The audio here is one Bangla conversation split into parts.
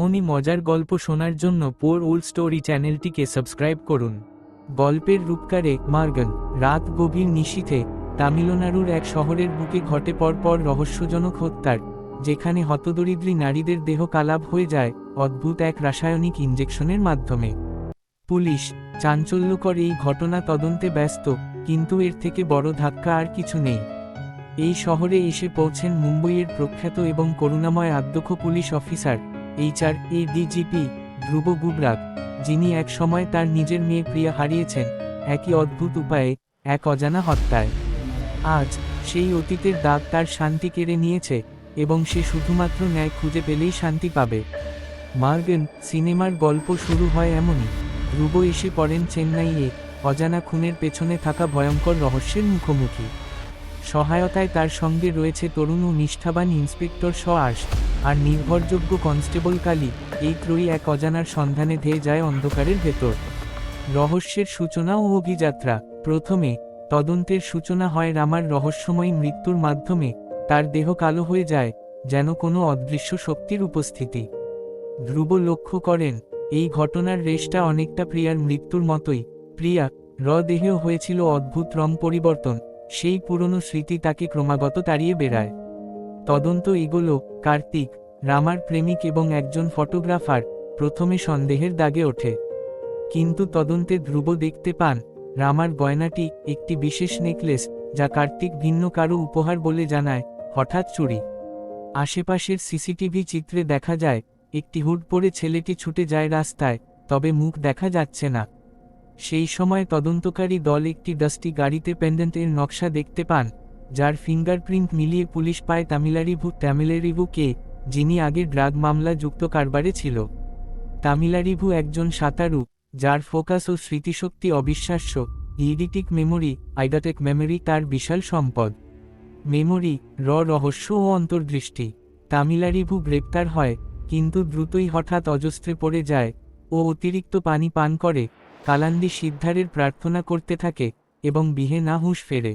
এমনই মজার গল্প শোনার জন্য পোর ওল্ড স্টোরি চ্যানেলটিকে সাবস্ক্রাইব করুন। গল্পের রূপকারে মার্গান, রাত গভীর নিশীথে তামিলনাড়ুর এক শহরের বুকে ঘটে পরপর রহস্যজনক হত্যার, যেখানে হতদরিদ্রী নারীদের দেহ কালাপ হয়ে যায় অদ্ভুত এক রাসায়নিক ইঞ্জেকশনের মাধ্যমে। পুলিশ, চাঞ্চল্যকর এই ঘটনা তদন্তে ব্যস্ত, কিন্তু এর থেকে বড় ধাক্কা আর কিছু নেই। এই শহরে এসে পৌঁছেন মুম্বইয়ের প্রখ্যাত এবং করুণাময় আদ্যক্ষ পুলিশ অফিসার এইচআর এ ডিজিপি ধ্রুব গুবরাগ যিনি এক সময় তার নিজের মেয়ে প্রিয়া হারিয়েছেন, একই অদ্ভুত উপায়ে, এক অজানা হত্যায়। আজ, সেই অতীতের দাগ তার শান্তি কেড়ে নিয়েছে, এবং সে শুধুমাত্র ন্যায় খুঁজে পেলেই শান্তি পাবে। মার্গেন, সিনেমার গল্প শুরু হয় এমনই। ধ্রুব এসে পড়েন চেন্নাইয়ে, অজানা খুনের পেছনে থাকা ভয়ঙ্কর রহস্যের মুখোমুখি। সহায়তায় তার সঙ্গে রয়েছে তরুণ ও নিষ্ঠাবান ইন্সপেক্টর সআস আর নির্ভরযোগ্য কনস্টেবল কালী এই ত্রয়ী এক অজানার সন্ধানে ধেয়ে যায় অন্ধকারের ভেতর। রহস্যের সূচনা ও অভিযাত্রা। প্রথমে, তদন্তের সূচনা হয় রামার রহস্যময়ী মৃত্যুর মাধ্যমে, তার দেহ কালো হয়ে যায়, যেন কোনো অদৃশ্য শক্তির উপস্থিতি। ধ্রুব লক্ষ্য করেন, এই ঘটনার রেশটা অনেকটা প্রিয়ার মৃত্যুর মতোই। প্রিয়া, র দেহেও হয়েছিল অদ্ভুত রং পরিবর্তন, সেই পুরনো স্মৃতি তাকে ক্রমাগত তাড়িয়ে বেড়ায়। তদন্ত এগোলো, কার্তিক, রামার প্রেমিক এবং একজন ফটোগ্রাফার, প্রথমে সন্দেহের দাগে ওঠে। কিন্তু তদন্তে ধ্রুব দেখতে পান, রামার গয়নাটি একটি বিশেষ নেকলেস, যা কার্তিক ভিন্ন কারও উপহার বলে জানায়, হঠাৎ চুরি। আশেপাশের সিসিটিভি চিত্রে দেখা যায়, একটি হুট পরে ছেলেটি ছুটে যায় রাস্তায়, তবে মুখ দেখা যাচ্ছে না। সেই সময় তদন্তকারী দল একটি ডাস্টি গাড়িতে পেন্ডেন্টের নকশা দেখতে পান যার ফিঙ্গারপ্রিন্ট মিলিয়ে পুলিশ পায় তামিলারিভু ট্যামিলারিভু কে, যিনি আগে ড্রাগ মামলা যুক্ত কারবারে ছিল। তামিলারিভু একজন সাঁতারু, যার ফোকাস ও স্মৃতিশক্তি অবিশ্বাস্য। ইডিটিক মেমোরি, আইডাটেক মেমোরি তার বিশাল সম্পদ। মেমোরি, র রহস্য ও অন্তর্দৃষ্টি। তামিলারিভু গ্রেপ্তার হয়, কিন্তু দ্রুতই হঠাৎ অজস্ত্রে পড়ে যায় ও অতিরিক্ত পানি পান করে। কালান্দি সিদ্ধারের প্রার্থনা করতে থাকে এবং বিহে না হুঁশ ফেরে।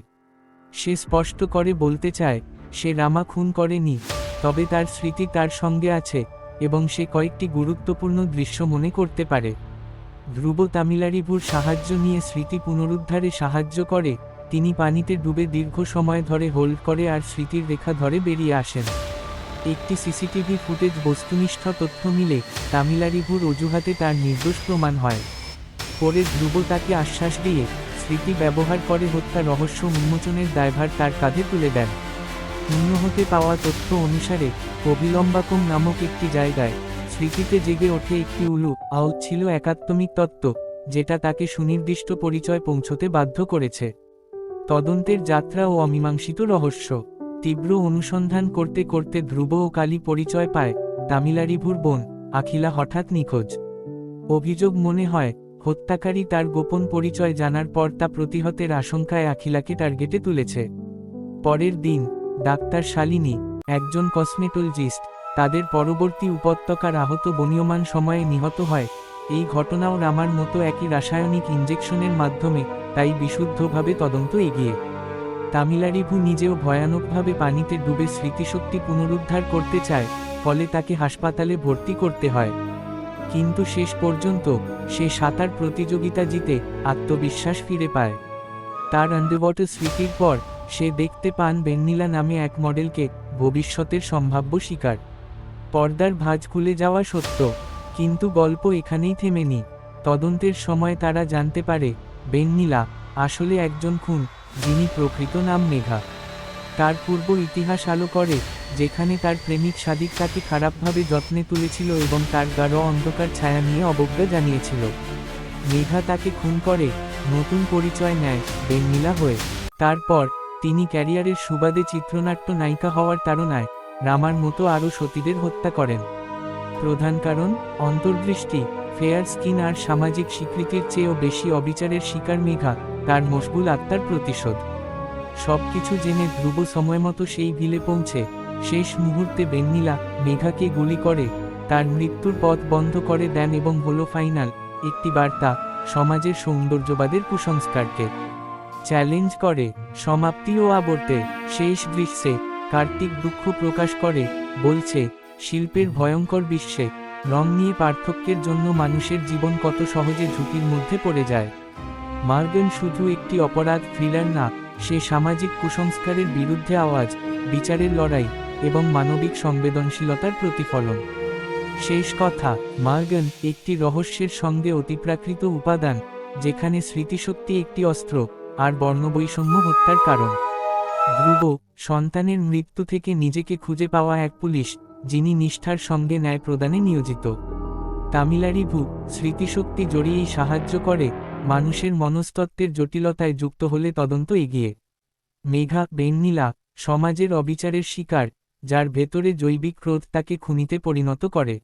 সে স্পষ্ট করে বলতে চায়, সে রামা খুন করেনি, তবে তার স্মৃতি তার সঙ্গে আছে এবং সে কয়েকটি গুরুত্বপূর্ণ দৃশ্য মনে করতে পারে। ধ্রুব তামিলারিভুর সাহায্য নিয়ে স্মৃতি পুনরুদ্ধারে সাহায্য করে, তিনি পানিতে ডুবে দীর্ঘ সময় ধরে হোল্ড করে আর স্মৃতির রেখা ধরে বেরিয়ে আসেন। একটি সিসিটিভি ফুটেজ বস্তুনিষ্ঠ তথ্য মিলে তামিলারিভুর অজুহাতে তার নির্দোষ প্রমাণ হয়। পরে ধ্রুব তাকে আশ্বাস দিয়ে স্মৃতি ব্যবহার করে হত্যা রহস্য উন্মোচনের দায়ভার তার কাঁধে তুলে দেন। শূন্য হতে পাওয়া তথ্য অনুসারে অবিলম্বাকম নামক একটি জায়গায়, স্মৃতিতে জেগে ওঠে একটি উলু, আউল ছিল একাত্মিক তত্ত্ব, যেটা তাকে সুনির্দিষ্ট পরিচয় পৌঁছতে বাধ্য করেছে। তদন্তের যাত্রা ও অমীমাংসিত রহস্য, তীব্র অনুসন্ধান করতে করতে ধ্রুব ও কালী পরিচয় পায়, তামিলারিভুর বোন, আখিলা হঠাৎ নিখোঁজ। অভিযোগ মনে হয় হত্যাকারী তার গোপন পরিচয় জানার পর তা প্রতিহতের আশঙ্কায় আখিলাকে টার্গেটে তুলেছে। পরের দিন, ডাক্তার শালিনী, একজন কসমেটোলজিস্ট, তাদের পরবর্তী উপত্যকার আহত বনীয়মান সময়ে নিহত হয়। এই ঘটনাও রামার মতো একই রাসায়নিক ইঞ্জেকশনের মাধ্যমে, তাই বিশুদ্ধভাবে তদন্ত এগিয়ে। তামিলারিভু নিজেও ভয়ানকভাবে পানিতে ডুবে স্মৃতিশক্তি পুনরুদ্ধার করতে চায়, ফলে তাকে হাসপাতালে ভর্তি করতে হয়। কিন্তু শেষ পর্যন্ত সে সাঁতার প্রতিযোগিতা জিতে আত্মবিশ্বাস ফিরে পায়। তার আন্ডারওয়াটার স্মৃতির পর সে দেখতে পান বেন্নিলা নামে এক মডেলকে ভবিষ্যতের সম্ভাব্য শিকার। পর্দার ভাঁজ খুলে যাওয়া সত্য, কিন্তু গল্প এখানেই থেমেনি। তদন্তের সময় তারা জানতে পারে, বেন্নিলা আসলে একজন খুন, যিনি প্রকৃত নাম মেঘা। তার পূর্ব ইতিহাস আলো করে, যেখানে তার প্রেমিক সাদিক তাকে খারাপভাবে যত্নে তুলেছিল এবং তার গাঢ় অন্ধকার ছায়া নিয়ে অবজ্ঞা জানিয়েছিল। মেঘা তাকে খুন করে, নতুন পরিচয় নেয়, বেন্নিলা হয়ে। তারপর, তিনি ক্যারিয়ারের সুবাদে চিত্রনাট্য নায়িকা হওয়ার তাড়নায়, রামার মতো আরও সতীদের হত্যা করেন। প্রধান কারণ, অন্তর্দৃষ্টি, ফেয়ার স্কিন আর সামাজিক স্বীকৃতির চেয়েও বেশি অবিচারের শিকার মেঘা, তার মশগুল আত্মার প্রতিশোধ। সবকিছু জেনে ধ্রুব সময়মতো সেই ভিলে পৌঁছে, শেষ মুহূর্তে বেন্নিলা মেঘাকে গুলি করে, তার মৃত্যুর পথ বন্ধ করে দেন এবং হলো ফাইনাল একটি বার্তা সমাজের সৌন্দর্যবাদের কুসংস্কারকে। চ্যালেঞ্জ করে, সমাপ্তি ও আবর্তে, শেষ দৃশ্যে কার্তিক দুঃখ প্রকাশ করে, বলছে, শিল্পের ভয়ঙ্কর বিশ্বে, রং নিয়ে পার্থক্যের জন্য মানুষের জীবন কত সহজে ঝুঁকির মধ্যে পড়ে যায়। মার্গন শুধু একটি অপরাধ থ্রিলার না সে সামাজিক কুসংস্কারের বিরুদ্ধে আওয়াজ, বিচারের লড়াই এবং মানবিক সংবেদনশীলতার প্রতিফলন। শেষ কথা, মার্গন একটি রহস্যের সঙ্গে অতিপ্রাকৃত উপাদান, যেখানে স্মৃতিশক্তি একটি অস্ত্র আর বর্ণবৈষম্য হত্যার কারণ। ধ্রুব, সন্তানের মৃত্যু থেকে নিজেকে খুঁজে পাওয়া এক পুলিশ, যিনি নিষ্ঠার সঙ্গে ন্যায় প্রদানে নিয়োজিত তামিলারিভু স্মৃতিশক্তি জড়িয়েই সাহায্য করে মানুষের মনস্তত্ত্বের জটিলতায় যুক্ত হলে তদন্ত এগিয়ে। মেঘা, বেন্নিলা, সমাজের অবিচারের শিকার, যার ভেতরে জৈবিক ক্রোধ তাকে খুনিতে পরিণত করে।